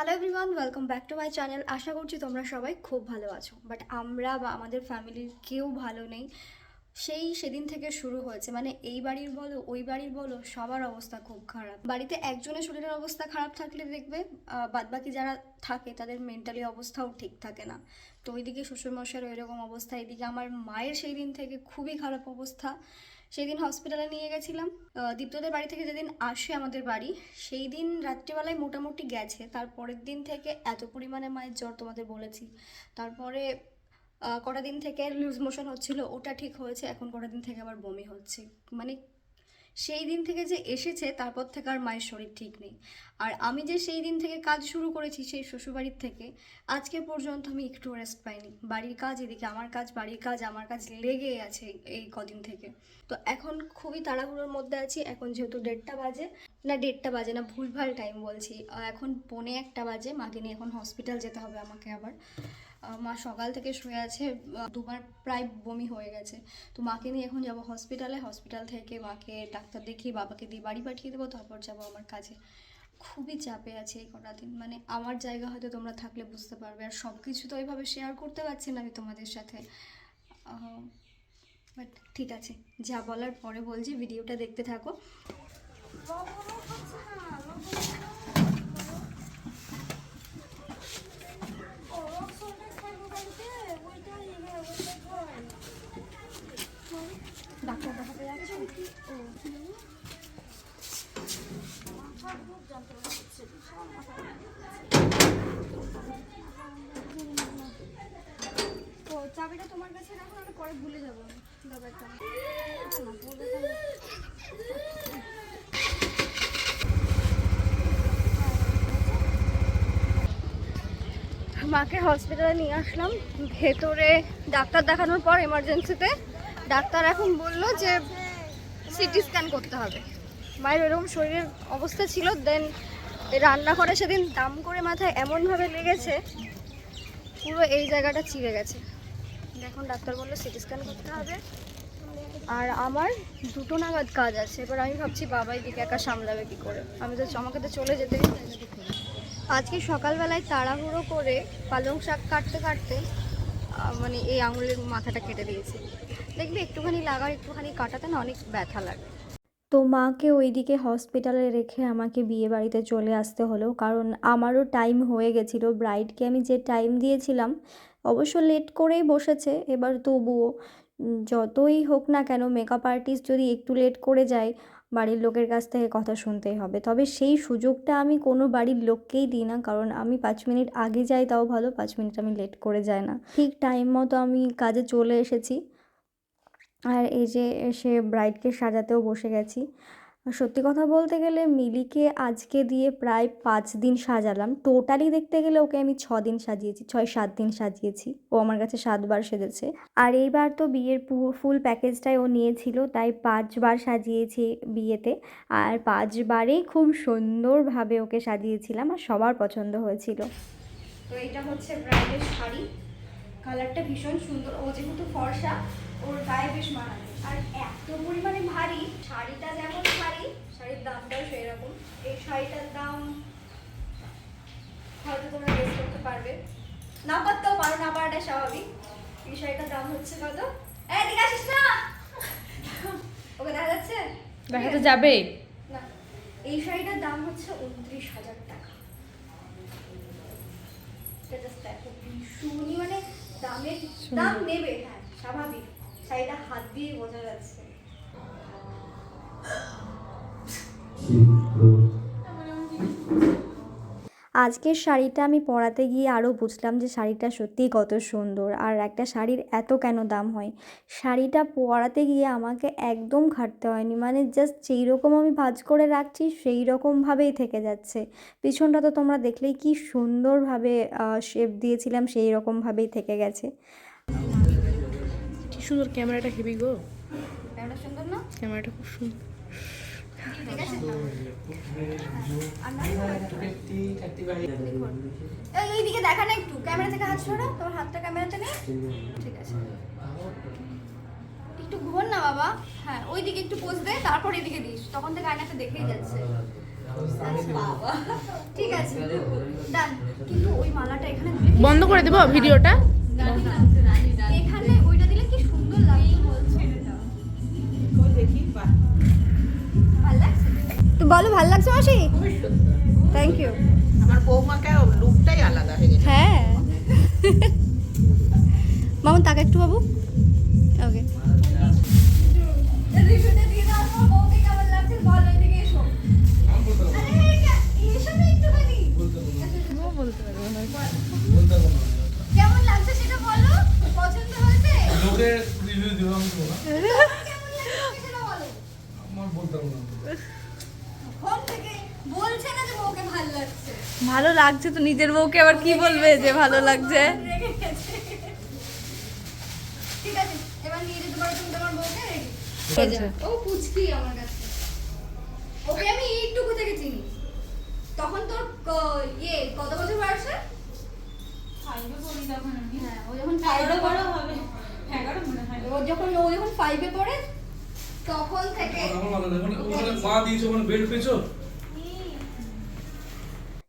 Hello everyone welcome back to my channel আশা করছি তোমরা সবাই খুব ভালো আছো। বাট আমরা বা আমাদের ফ্যামিলির কেউ ভালো নেই। সেই সেদিন থেকে শুরু হয়েছে। মানে এই বাড়ির বলো, ওই বাড়ির বলো, সবার অবস্থা খুব খারাপ। বাড়িতে একজনের শরীরের অবস্থা খারাপ থাকলে দেখবে বাদবাকি যারা থাকে, তাদের মেন্টালি অবস্থাও ঠিক থাকে না। তো ওইদিকে শ্বশুরমশাইয়ের ওইরকম অবস্থা। এদিকে আমার মায়ের সেই দিন থেকে খুবই খারাপ অবস্থা। সেই দিন হসপিটালে নিয়ে গেছিলাম। দীপ্তদের বাড়ি থেকে যেদিন আসে আমাদের বাড়ি, সেই দিন রাত্রিবেলায় মোটামুটি গেছে। তারপরের দিন থেকে এত পরিমাণে মায়ের জ্বর তোমাদের বলেছি। তারপরে কটা দিন থেকে লুজ মোশন হচ্ছিল, ওটা ঠিক হয়েছে, এখন কটা দিন থেকে আবার বমি হচ্ছে। মানে সেই দিন থেকে যে এসেছে, তারপর থেকে আর মায়ের শরীর ঠিক নেই। আর আমি যে সেই দিন থেকে কাজ শুরু করেছি, সেই শ্বশুরবাড়ির থেকে, আজকে পর্যন্ত আমি একটু রেস্ট পাইনি। বাড়ির কাজ এদিকে, আমার কাজ, বাড়ির কাজ, আমার কাজ লেগে আছে এই কদিন থেকে। তো এখন খুবই তাড়াহুড়োর মধ্যে আছি, এখন যেহেতু দেড়টা বাজে, না দেড়টা বাজে না, ভুলভাল টাইম বলছি। এখন পৌনে একটা বাজে, মাকে নিয়ে এখন হসপিটাল যেতে হবে আমাকে আবার। মা সকাল থেকে শুয়ে আছে দুবার প্রায় বমি হয়ে গেছে। তো মাকে নিয়ে এখন যাব হসপিটালে হসপিটাল থেকে মাকে ডাক্তার দেখিয়ে বাবাকে দিয়ে বাড়ি পাঠিয়ে দেবো। তারপর যাব আমার কাজে। খুবই চাপে আছে এই কটা দিন। মানে আমার জায়গা হয়তো তোমরা থাকলে বুঝতে পারবে। আর সব কিছু তো ওইভাবে শেয়ার করতে পারছি না আমি তোমাদের সাথে। বাট ঠিক আছে। যা বলার পরে বলছি, ভিডিওটা দেখতে থাকো ডাক্তার দেখাতে যাচ্ছ তো চাবিটা তোমার কাছে রাখো আমি ভুলে। মাকে হসপিটালে নিয়ে আসলাম। ভেতরে ডাক্তার দেখানোর পর এমার্জেন্সিতে ডাক্তার এখন বলল যে সিটি স্ক্যান করতে হবে। মায়ের এরকম শরীরের অবস্থা ছিল দেন রান্নাঘরে সেদিন দাম করে মাথায় এমনভাবে লেগেছে, পুরো এই জায়গাটা চিড়ে গেছে। এখন ডাক্তার বলল সিটি স্ক্যান করতে হবে। আর আমার দুটো নাগাদ কাজ আছে। এবার আমি ভাবছি বাবা দিকে একা সামলাবে কী করে? আমি তো আমাকে তো চলে যেতে আজকে সকালবেলায় তাড়াহুড়ো করে পালং শাক কাটতে কাটতে মানে এই আঙুলের মাথাটা কেটে দিয়েছি। দেখবি একটুখানি লাগার, একটুখানি কাটাতে না অনেক ব্যথা লাগে। তো মাকে ওইদিকে হসপিটালে রেখে আমাকে বিয়ে বাড়িতে চলে আসতে হলো। কারণ আমারও টাইম হয়ে গেছিল। ব্রাইডকে আমি যে টাইম দিয়েছিলাম, অবশ্য লেট করেই বসেছে। এবার তবুও যতই হোক না কেন মেকআপ আর্টিস্ট যদি একটু লেট করে যায়, বাড়ির লোকের কাছ থেকে কথা শুনতেই হবে। তবে সেই সুযোগটা আমি কোনো বাড়ির লোককেই দিই না। কারণ আমি পাঁচ মিনিট আগে যাই, তাও ভালো, পাঁচ মিনিট আমি লেট করে যাই না। ঠিক টাইম মতো আমি কাজে চলে এসেছি। আর এই যে সে ব্রাইডকে সাজাতেও বসে গেছি। সত্যি কথা বলতে গেলে মিলিকে আজকে দিয়ে প্রায় পাঁচ দিন সাজালাম। টোটালি দেখতে গেলে ওকে আমি ছ দিন সাজিয়েছি, ছয়, সাত দিন সাজিয়েছি। ও আমার কাছে সাতবার সেজেছে। আর এইবার তো বিয়ের ফুল প্যাকেজটাই ও নিয়েছিল, তাই পাঁচবার সাজিয়েছি বিয়েতে। আর পাঁচবারেই খুব সুন্দরভাবে ওকে সাজিয়েছিলাম আর সবার পছন্দ হয়েছিল। তো এটা হচ্ছে ব্রাইডের শাড়ি। কালারটা ভীষণ সুন্দর। ও যেহেতু ফর্সা ওর গায়ে বেশ মানাবে আর এত পরিমাণে ভারী শাড়িটা যেমন ভারী শাড়ির দামটাও সেই রকম এই শাড়িটার দাম হয়তো তোমরা গেস করতে পারবে। না পারতেও পারো না পারাটা স্বাভাবিক। এই শাড়িটার দাম হচ্ছে কত? এই দিকে আসিস না! ওকে দেখা যাচ্ছে? দেখা তো যাবে না এই শাড়িটার দাম হচ্ছে উনত্রিশ হাজার টাকা। ভীষণই মানে দামের দাম নেবে হ্যাঁ স্বাভাবিক। শাড়িটা হাত দিয়ে বোঝা যাচ্ছে। আজকের শাড়িটা আমি পরাতে গিয়ে আরও বুঝলাম যে শাড়িটা সত্যিই কত সুন্দর। আর একটা শাড়ির এত কেন দাম হয়? শাড়িটা পরাতে গিয়ে আমাকে একদম খাটতে হয়নি। মানে জাস্ট যেই রকম আমি ভাজ করে রাখছি সেই রকমভাবেই থেকে যাচ্ছে। পিছনটা তো তোমরা দেখলেই কি সুন্দরভাবে শেপ দিয়েছিলাম সেই রকমভাবেই থেকে গেছে। কি সুন্দর ক্যামেরাটা হেভি গো। ক্যামেরা সুন্দর না? ক্যামেরাটা খুব সুন্দর এইদিকে দেখা না একটু। ক্যামেরা থেকে হাত সরা তোমার হাতটা ক্যামেরাতে নেই? ঠিক আছে। একটু ঘুর না বাবা। হ্যাঁ ওইদিকে একটু পোজ দে তারপর এদিকে দিস। তখন থেকে আয়নাতে দেখেই যাচ্ছে। ঠিক আছে ডান কিন্তু ওই মালাটা এখানে বন্ধ করে দেবো ভিডিওটা? বলো ভালো লাগছে মাসি? থ্যাংক ইউ আমার বৌমাকে লুকটাই আলাদা হয়ে গেছে। হ্যাঁ। মামুন তাকে একটু বাবু। ওকে কেমন লাগছে? সেটা বলো? পছন্দ হয়েছে? লোকের রিভিউ দিব তো। কেমন লাগছে সেটা বলো। আমার বলতে পারব না। ভালো লাগছে। তো নিজের বউকে আবার কি বলবে যে ভালো লাগছে? ঠিক আছে এবার নিয়ে যেতে পারো তুমি তোমার বউকে রেডি? ও পুচকি আমার কাছে। ওকে আমি এইটুকু থেকে চিনি। তখন তোর ইয়ে কত বছর বয়সে হ্যাঁ? ও যখন ফাইভে পড়ে তখন থেকে? মা দিয়েছ মানে বেল্ট পেয়েছ?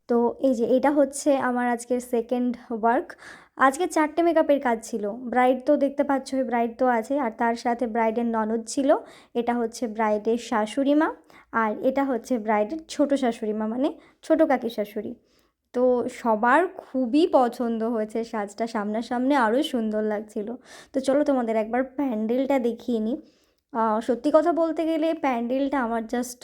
তো এই যে এটা হচ্ছে আমার আজকের সেকেন্ড ওয়ার্ক আজকে চারটে মেকআপের কাজ ছিল। ব্রাইড তো দেখতে পাচ্ছ ব্রাইড তো আছে। আর তার সাথে ব্রাইডের ননদ ছিল। এটা হচ্ছে ব্রাইডের শাশুড়ি মা। আর এটা হচ্ছে ব্রাইডের ছোট শাশুড়ি মা মানে ছোট কাকি শাশুড়ি। তো সবার খুবই পছন্দ হয়েছে। সাজটা সামনাসামনি আরও সুন্দর লাগছিল। তো চলো তোমাদের একবার প্যান্ডেলটা দেখিয়ে নিই। সত্যি কথা বলতে গেলে প্যান্ডেলটা আমার জাস্ট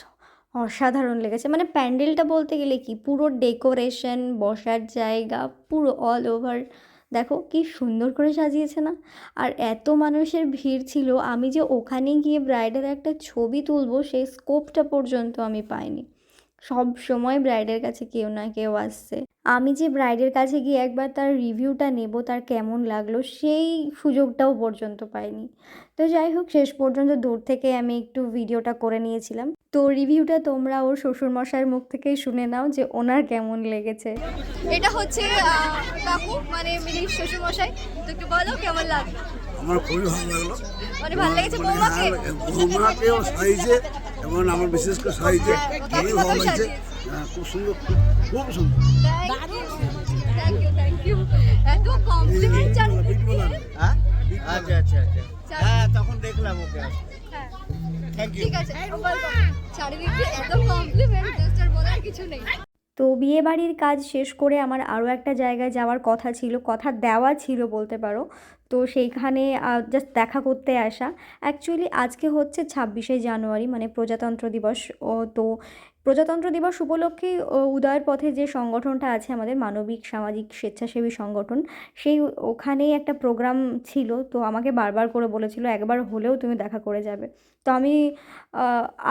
অসাধারণ লেগেছে। মানে প্যান্ডেলটা বলতে গেলে কি, পুরো ডেকোরেশন, বসার জায়গা, পুরো অল ওভার দেখো কি সুন্দর করে সাজিয়েছে না? আর এত মানুষের ভিড় ছিল, আমি যে ওখানে গিয়ে ব্রাইডের একটা ছবি তুলবো, সেই স্কোপটা পর্যন্ত আমি পাইনি। সব সময় ব্রাইডের কাছে কেউ না কেউ আসছে। আমি যে ব্রাইডের কাছে গিয়ে একবার তার রিভিউটা নেব তার কেমন লাগল সেই সুযোগটাও পর্যন্ত পাইনি। তো যাই হোক শেষ পর্যন্ত দূর থেকে আমি একটু ভিডিওটা করে নিয়েছিলাম। তো রিভিউটা তোমরা ওর শ্বশুরমশাইয়ের মুখ থেকেই শুনে নাও যে ওনার কেমন লেগেছে। এটা হচ্ছে কাকু মানে মিলির শ্বশুর মশাই তো একটু বলো কেমন লাগল? আমার খুবই ভালো লাগল। মানে ভালো লেগেছে মানে বৌমাকে? হ্যাঁ, বৌমাকেও সাইজে এবং আমার বিশেষ করে সাইজে খুবই ভালো লাগছে। হ্যাঁ, খুব সুন্দর খুব- সুন্দর হ্যাঁ? আচ্ছা আচ্ছা আচ্ছা। হ্যাঁ তখন দেখলাম ওকে। হ্যাঁ। থ্যাংক ইউ ঠিক আছে চারিদিক এত কমপ্লিমেন্ট জাস্ট আর বলার কিছু নেই। তো বিয়ে বাড়ির কাজ শেষ করে আমার আরও একটা জায়গায় যাওয়ার কথা ছিল কথা দেওয়া ছিল বলতে পারো। তো সেইখানে জাস্ট দেখা করতে আসা। অ্যাকচুয়ালি আজকে হচ্ছে ছাব্বিশে জানুয়ারি মানে প্রজাতন্ত্র দিবস। ও তো প্রজাতন্ত্র দিবস উপলক্ষে উদয়ের পথে যে সংগঠনটা আছে আমাদের মানবিক, সামাজিক, স্বেচ্ছাসেবী সংগঠন, সেই ওখানেই একটা প্রোগ্রাম ছিল। তো আমাকে বারবার করে বলেছিল, একবার হলেও তুমি দেখা করে যাবে। তো আমি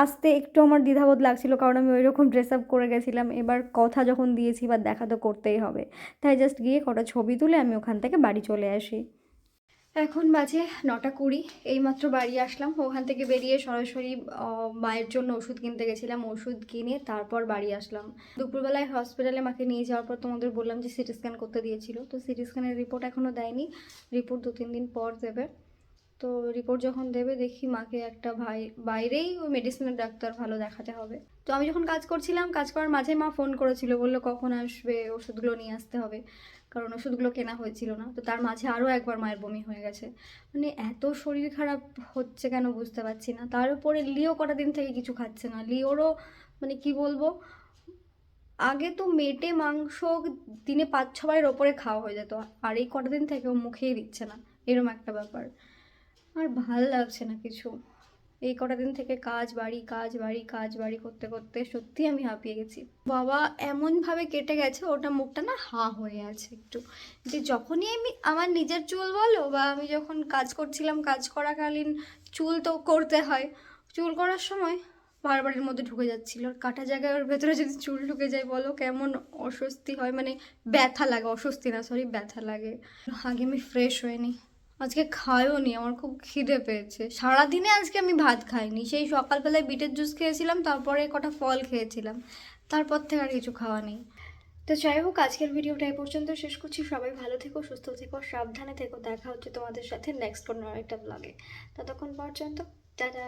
আসতে একটু আমার দ্বিধাবোধ লাগছিল, কারণ আমি ওই রকম ড্রেস আপ করে গেছিলাম। এবার কথা যখন দিয়েছি বা দেখা তো করতেই হবে। তাই জাস্ট গিয়ে কটা ছবি তুলে আমি ওখান থেকে বাড়ি চলে আসি। এখন বাজে নটা কুড়ি, এইমাত্র বাড়ি আসলাম। ওখান থেকে বেরিয়ে সরাসরি মায়ের জন্য ওষুধ কিনতে গেছিলাম, ওষুধ কিনে তারপর বাড়ি আসলাম। দুপুরবেলায় হসপিটালে মাকে নিয়ে যাওয়ার পর তোমাদের বললাম যে সিটি স্ক্যান করতে দিয়েছিল। তো সিটি স্ক্যানের রিপোর্ট এখনও দেয়নি, রিপোর্ট দু তিন দিন পর দেবে। তো রিপোর্ট যখন দেবে, দেখি মাকে একটা ভাই, বাইরেই ওই মেডিসিনের ডাক্তার ভালো দেখাতে হবে। তো আমি যখন কাজ করছিলাম, কাজ করার মাঝে মা ফোন করেছিল, বলল কখন আসবে, ওষুধগুলো নিয়ে আসতে হবে। কারণ ওষুধগুলো কেনা হয়েছিল না। তো তার মাঝে আরও একবার মায়ের বমি হয়ে গেছে। মানে এত শরীর খারাপ হচ্ছে কেন বুঝতে পারছি না। তার উপরে লিও কটা দিন থেকে কিছু খাচ্ছে না। লিওরও মানে কি বলব, আগে তো মেটে মাংস দিনে পাঁচ ছবারের ওপরে খাওয়া হয়ে যেত। আর এই কটা দিন থেকে ও মুখেই দিচ্ছে না। এরম একটা ব্যাপার। আর ভালো লাগছে না কিছু। এই কটা দিন থেকে কাজ বাড়ি কাজ বাড়ি কাজ বাড়ি করতে করতে সত্যি আমি হাঁপিয়ে গেছি। বাবা এমনভাবে কেটে গেছে, ওটা মুখটা না হা হয়ে আছে একটু। যে যখনই আমি, আমার নিজের চুল বলো বা আমি যখন কাজ করছিলাম, কাজ করাকালীন চুল তো করতে হয়। চুল করার সময় বারবার এর মধ্যে ঢুকে যাচ্ছিল। আর কাটা জায়গায় ওর ভেতরে যদি চুল ঢুকে যায় বলো, কেমন অস্বস্তি হয়। মানে ব্যথা লাগে, অস্বস্তি না সরি ব্যথা লাগে। আগে আমি ফ্রেশ হইনি আজকে খাইও নি, আমার খুব খিদে পেয়েছে। সারাদিনে আজকে আমি ভাত খাইনি, সেই সকালবেলায় বিটের জুস খেয়েছিলাম, তারপরে কটা ফল খেয়েছিলাম, তারপর থেকে আর কিছু খাওয়া নেই। তো যাই হোক, আজকের ভিডিওটা এই পর্যন্ত শেষ করছি, সবাই ভালো থেকো, সুস্থ থেকো, সাবধানে থেকো, দেখা হচ্ছে তোমাদের সাথে নেক্সট কোনো একটা ব্লগে ততক্ষণ পর্যন্ত, টাটা।